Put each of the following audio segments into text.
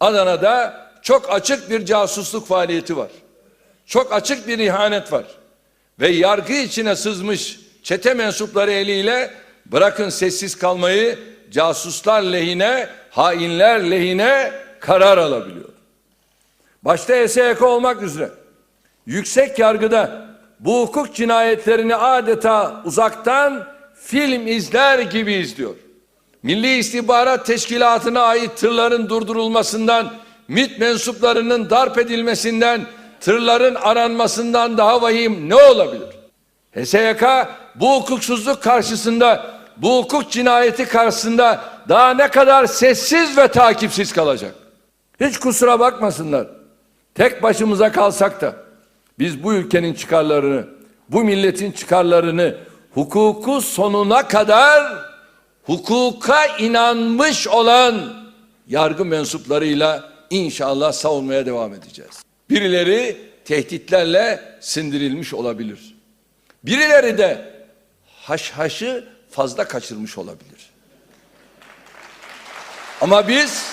Adana'da çok açık bir casusluk faaliyeti var. Çok açık bir ihanet var. Ve yargı içine sızmış çete mensupları eliyle bırakın sessiz kalmayı casuslar lehine, hainler lehine karar alabiliyor. Başta ESYK olmak üzere yüksek yargıda bu hukuk cinayetlerini adeta uzaktan film izler gibi izliyor. Milli İstihbarat Teşkilatı'na ait tırların durdurulmasından, MİT mensuplarının darp edilmesinden, tırların aranmasından daha vahim ne olabilir? HSYK bu hukuksuzluk karşısında, bu hukuk cinayeti karşısında daha ne kadar sessiz ve takipsiz kalacak? Hiç kusura bakmasınlar. Tek başımıza kalsak da biz bu ülkenin çıkarlarını, bu milletin çıkarlarını hukuku sonuna kadar hukuka inanmış olan yargı mensuplarıyla inşallah savunmaya devam edeceğiz. Birileri tehditlerle sindirilmiş olabilir. Birileri de haşhaşı fazla kaçırmış olabilir. Ama biz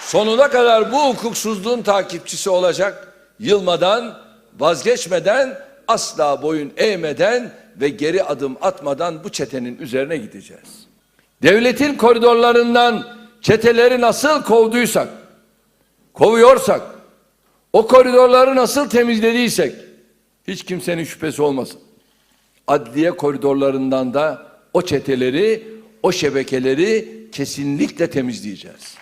sonuna kadar bu hukuksuzluğun takipçisi olacak, yılmadan, vazgeçmeden, asla boyun eğmeden ve geri adım atmadan bu çetenin üzerine gideceğiz. Devletin koridorlarından çeteleri nasıl kovduysak, kovuyorsak, o koridorları nasıl temizlediysek, hiç kimsenin şüphesi olmasın. Adliye koridorlarından da o çeteleri, o şebekeleri kesinlikle temizleyeceğiz.